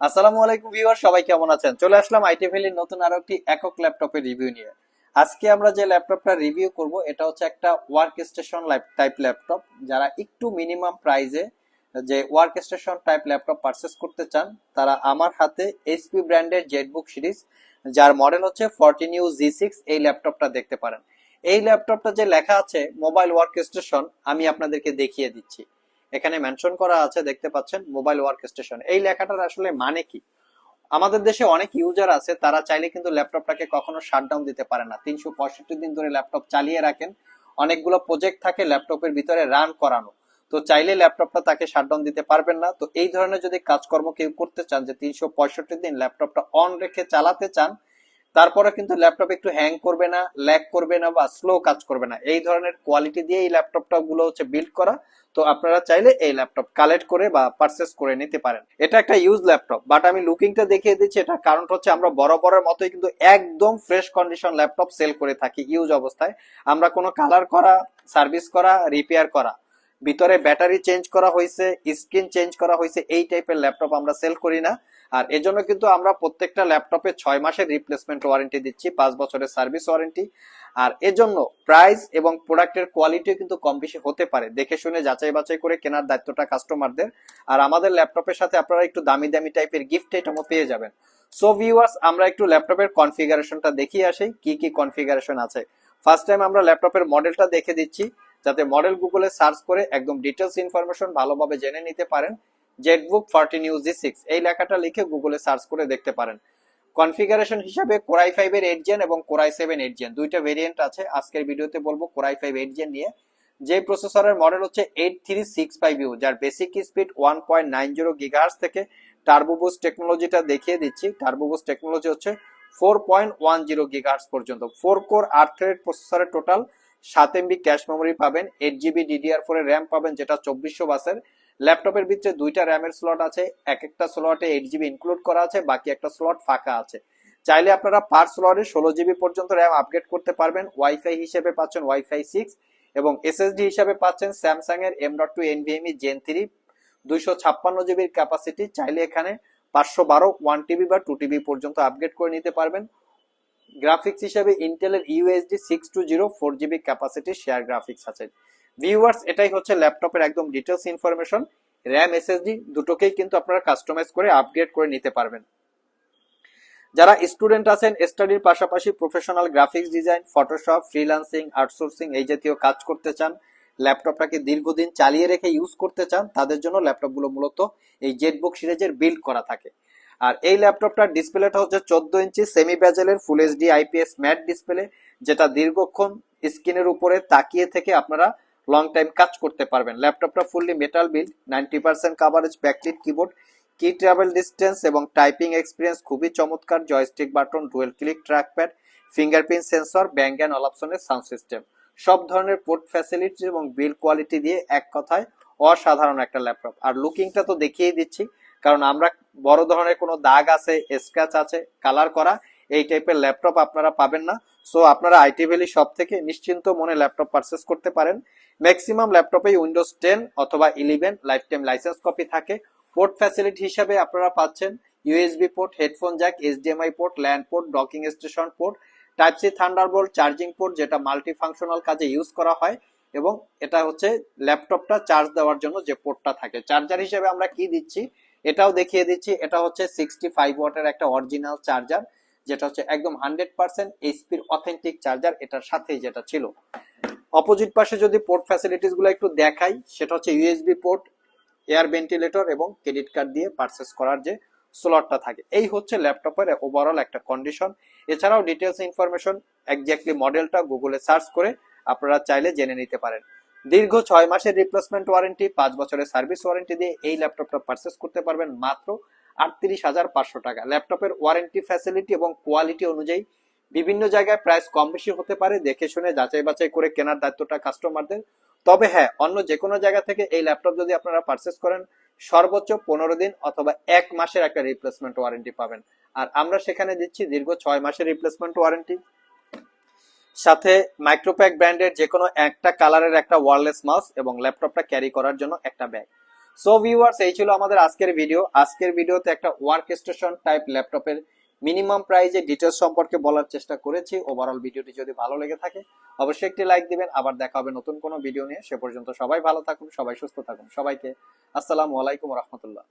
আসসালামু আলাইকুম ভিউয়ার সবাই কেমন আছেন? চলে আসলাম আইটি ভ্যালির নতুন আরও একটি একক ল্যাপটপের রিভিউ নিয়ে। আজকে আমরা যে ল্যাপটপটা রিভিউ করব, এটা হচ্ছে একটা ওয়ার্ক স্টেশন টাইপ ল্যাপটপ। যারা একটু মিনিমাম প্রাইজে যে work station type laptop purchase করতে চান, তারা আমার হাতে এইচপি ব্র্যান্ডের জেটবুক সিরিজ যার মডেল হচ্ছে ফোরটিন ইউ জি সিক্স এই ল্যাপটপটা দেখতে পারেন। এই ল্যাপটপটা যে লেখা আছে মোবাইল ওয়ার্ক স্টেশন আমি আপনাদেরকে দেখিয়ে দিচ্ছি। এখানে মেনশন করা আছে, দেখতে পাচ্ছেন মোবাইল ওয়ার্ক স্টেশন এই লেখাটার আসলে মানে কি? আমাদের দেশে অনেক ইউজার আছে, তারা চাইলে কিন্তু ল্যাপটপটাকে কখনো শাটডাউন দিতে পারে না। তিনশো পঁয়ষট্টি দিন ধরে ল্যাপটপ চালিয়ে রাখেন। অনেকগুলো প্রজেক্ট থাকে ল্যাপটপের ভিতরে রান করানো। তো চাইলে ল্যাপটপটা তাকে শাটডাউন দিতে পারবেন না। তো এই ধরনের যদি কাজকর্ম কেউ করতে চান, যে তিনশো পঁয়ষট্টি দিন ল্যাপটপটা অন রেখে চালাতে চান তারপরে কিন্তু ল্যাপটপ একটু হ্যাং করবে না ল্যাগ করবে না বা স্লো কাজ করবে না। এই ধরনের কোয়ালিটি দিয়ে এই ল্যাপটপটা গুলো হচ্ছে বিল্ড করা। তো আপনারা চাইলে এই ল্যাপটপ কালেক্ট করে বা পারচেস করে নিতে পারেন। এটা একটা ইউজ ল্যাপটপ বাট আমি লুকিংটা দেখিয়ে দিচ্ছি। এটা কারণ হচ্ছে আমরা বড় মতোই কিন্তু একদম ফ্রেশ কন্ডিশন ল্যাপটপ সেল করে থাকি ইউজ অবস্থায়। আমরা কোনো কালার করা সার্ভিস করা রিপেয়ার করা, ভিতরে ব্যাটারি চেঞ্জ করা হয়েছে স্ক্রিন চেঞ্জ করা হয়েছে এই টাইপের ল্যাপটপ আমরা সেল করি না। আর এজন্য কিন্তু আমরা প্রত্যেকটা ল্যাপটপে ছয় মাসের রিপ্লেসমেন্ট ওয়ারেন্টি দিচ্ছি, পাঁচ বছরের সার্ভিস ওয়ারেন্টি আর এজন্য প্রাইস এবং প্রোডাক্টের কোয়ালিটি কিন্তু কম বেশি হতে পারে। দেখে শুনে যাচাই বাছাই করে কেনার দায়িত্বটা কাস্টমারদের আর আমাদের ল্যাপটপের সাথে আপনারা একটু দামি দামি টাইপের গিফট আইটেমও পেয়ে যাবেন। সো ভিউয়ার্স আমরা একটু ল্যাপটপের কনফিগারেশনটা দেখিয়ে আসি, কি কি কনফিগারেশন আছে। ফার্স্ট টাইম আমরা ল্যাপটপের মডেলটা দেখে দিচ্ছি, যাতে মডেল গুগলে সার্চ করে একদম ডিটেলস ইনফরমেশন ভালোভাবে জেনে নিতে পারেন। ZBook fourteen U G six এই লেখাটা লিখে গুগলে সার্চ করে দেখতে পারেন। কনফিগারেশন হিসাবে কোরাই ফাইভ এর এইট জেন এবং core i seven eight gen দুইটা ভেরিয়েন্ট আছে। আজকের ভিডিওতে বলব কোরাই ফাইভ এইট জেন নিয়ে। যে প্রসেসরের মডেল হচ্ছে eight three six five U যার basic speed one point nine zero gigahertz থেকে টার্বোবুস টেকনোলজিটা দেখিয়ে দিচ্ছি। টার্বোবুস টেকনোলজি হচ্ছে four point one zero gigahertz পর্যন্ত। ফোর কোর আট থ্রেড প্রসেসরের টোটাল সাত এমবি ক্যাশ মেমোরি পাবেন eight GB DDR four RAM পাবেন, যেটা চব্বিশশো বাসের ল্যাপটপের ভিতরে দুইটা র্যামের স্লট আছে এক একটা স্লটে এইট জিবি ইনক্লুড করা আছে, বাকি একটা স্লট ফাঁকা আছে। চাইলে আপনারা পার স্লটে ষোলো জিবি পর্যন্ত র্যাম আপগ্রেড করতে পারবেন ওয়াইফাই হিসেবে পাচ্ছেন ওয়াইফাই সিক্স এবং এসএসডি হিসাবে পাচ্ছেন স্যামসাং এর M dot two NVMe gen three দুইশো ছাপ্পান্ন জিবির ক্যাপাসিটি চাইলে এখানে পাঁচশো বারো ওয়ান টিবি বা টু টিবি পর্যন্ত আপগ্রেড করে নিতে পারবেন। গ্রাফিক্স হিসাবে ইন্টেলের UHD six two zero four GB capacity share graphics আছে। ভিউয়ার্স এটাই হচ্ছে ল্যাপটপের একদম ডিটেলস ইনফরমেশন র্যাম এসএসডি দুটোকেই কিন্তু আপনারা কাস্টমাইজ করে আপগ্রেড করে নিতে পারবেন। যারা স্টুডেন্ট আছেন স্টাডির পাশাপাশি professional graphics design Photoshop freelancing outsourcing এই জাতীয় কাজ করতে চান, ল্যাপটপটাকে দীর্ঘদিন চালিয়ে রেখে ইউজ করতে চান, তাদের জন্য ল্যাপটপগুলো মূলত এই জেটবুক সিরিজের বিল্ড করা থাকে। আর এই ল্যাপটপটার ডিসপ্লেটা হচ্ছে চোদ্দ ইঞ্চি semi ব্যাজেলের full HD IPS matte display যেটা দীর্ঘক্ষণ স্ক্রিনের উপরে তাকিয়ে থেকে আপনারা লং টাইম কাজ করতে পারবেন। ল্যাপটপটা fully metal build ninety percent coverage backlit keyboard key travel distance এবং টাইপিং এক্সপিরিয়েন্স খুবই চমৎকার joystick button dual click track trackpad fingerprint sensor Bang and অলাপসনের sound system সব ধরনের পোর্ট ফ্যাসিলিটি এবং বিল কোয়ালিটি দিয়ে এক কথায় অসাধারণ একটা ল্যাপটপ আর লুকিংটা তো দেখিয়েই দিচ্ছি, কারণ আমরা বড় ধরনের কোনো দাগ আছে স্ক্র্যাচ আছে কালার করা, এই টাইপের ল্যাপটপ আপনারা পাবেন না। সো আপনারা আইটি ভ্যালি শপ থেকে নিশ্চিন্ত মনে ল্যাপটপ পারচেস করতে পারেন। ম্যাক্সিমাম ল্যাপটপে উইন্ডোজ টেন অথবা eleven lifetime license copy থাকে। পোর্ট ফ্যাসিলিটি হিসাবে আপনারা পাচ্ছেন USB port headphone jack HDMI port LAN port docking station port type C Thunderbolt charging port যেটা মাল্টি ফাংশনাল কাজে ইউজ করা হয় এবং এটা হচ্ছে ল্যাপটপটা চার্জ দেওয়ার জন্য যে পোর্টটা থাকে। চার্জার হিসেবে আমরা কি দিচ্ছি? এটাও দেখিয়ে দিচ্ছি। এটা হচ্ছে সিক্সটি ফাইভ ওয়াটের একটা অরিজিনাল চার্জার যেটা হচ্ছে একদম হান্ড্রেড পার্সেন্ট এইচপির অথেন্টিক চার্জার, এটার সাথেই যেটা ছিল। অপোজিট পাশে যদি পোর্ট ফ্যাসিলিটিসগুলো একটু দেখাই, সেটা হচ্ছে ইউএসবি পোর্ট এয়ার ভেন্টিলেটর এবং ক্রেডিট কার্ড দিয়ে পারচেস করার যে স্লটটা থাকে। এই হচ্ছে ল্যাপটপের ওভারঅল একটা কন্ডিশন এছাড়াও ডিটেলস ইনফরমেশন একজ্যাক্টলি মডেলটা গুগলে সার্চ করে আপনারা চাইলে জেনে নিতে পারেন। দীর্ঘ ছয় মাসের রিপ্লেসমেন্ট ওয়ারেন্টি পাঁচ বছরের সার্ভিস ওয়ারেন্টি দিয়ে এই ল্যাপটপটা পারচেস করতে পারবেন মাত্র আটত্রিশ হাজার পাঁচশো টাকা। ল্যাপটপের ওয়ারেন্টি ফ্যাসিলিটি এবং কোয়ালিটি অনুযায়ী বিভিন্ন জায়গায় প্রাইস কম বেশি হতে পারে। দেখে শুনে যাচাই বাছাই করে কেনার দায়িত্বটা কাস্টমারদের তবে হ্যাঁ অন্য যে কোনো জায়গা থেকে এই ল্যাপটপ যদি আপনারা পারচেস করেন, সর্বোচ্চ পনেরো দিন অথবা এক মাসের একটা রিপ্লেসমেন্ট ওয়ারেন্টি পাবেন। আর আমরা সেখানে দিচ্ছি দীর্ঘ ছয় মাসের রিপ্লেসমেন্ট ওয়ারেন্টি সাথে মাইক্রোপ্যাক ব্র্যান্ডের যে কোনো একটা কালারের একটা ওয়ারলেস মাউস এবং ল্যাপটপটা ক্যারি করার জন্য একটা ব্যাগ সো ভিউয়ার্স এই ছিল আমাদের আজকের ভিডিও আজকের ভিডিওতে একটা ওয়ার্ক স্টেশন টাইপ ল্যাপটপের মিনিমাম প্রাইজে ডিটেলস সম্পর্কে বলার চেষ্টা করেছি। ওভারঅল ভিডিওটি যদি ভালো লেগে থাকে, অবশ্যই একটি লাইক দিবেন। আবার দেখা হবে নতুন কোনো ভিডিও নিয়ে। সে পর্যন্ত সবাই ভালো থাকুন, সবাই সুস্থ থাকুন। সবাইকে আসসালামু আলাইকুম রহমতুল্লাহ।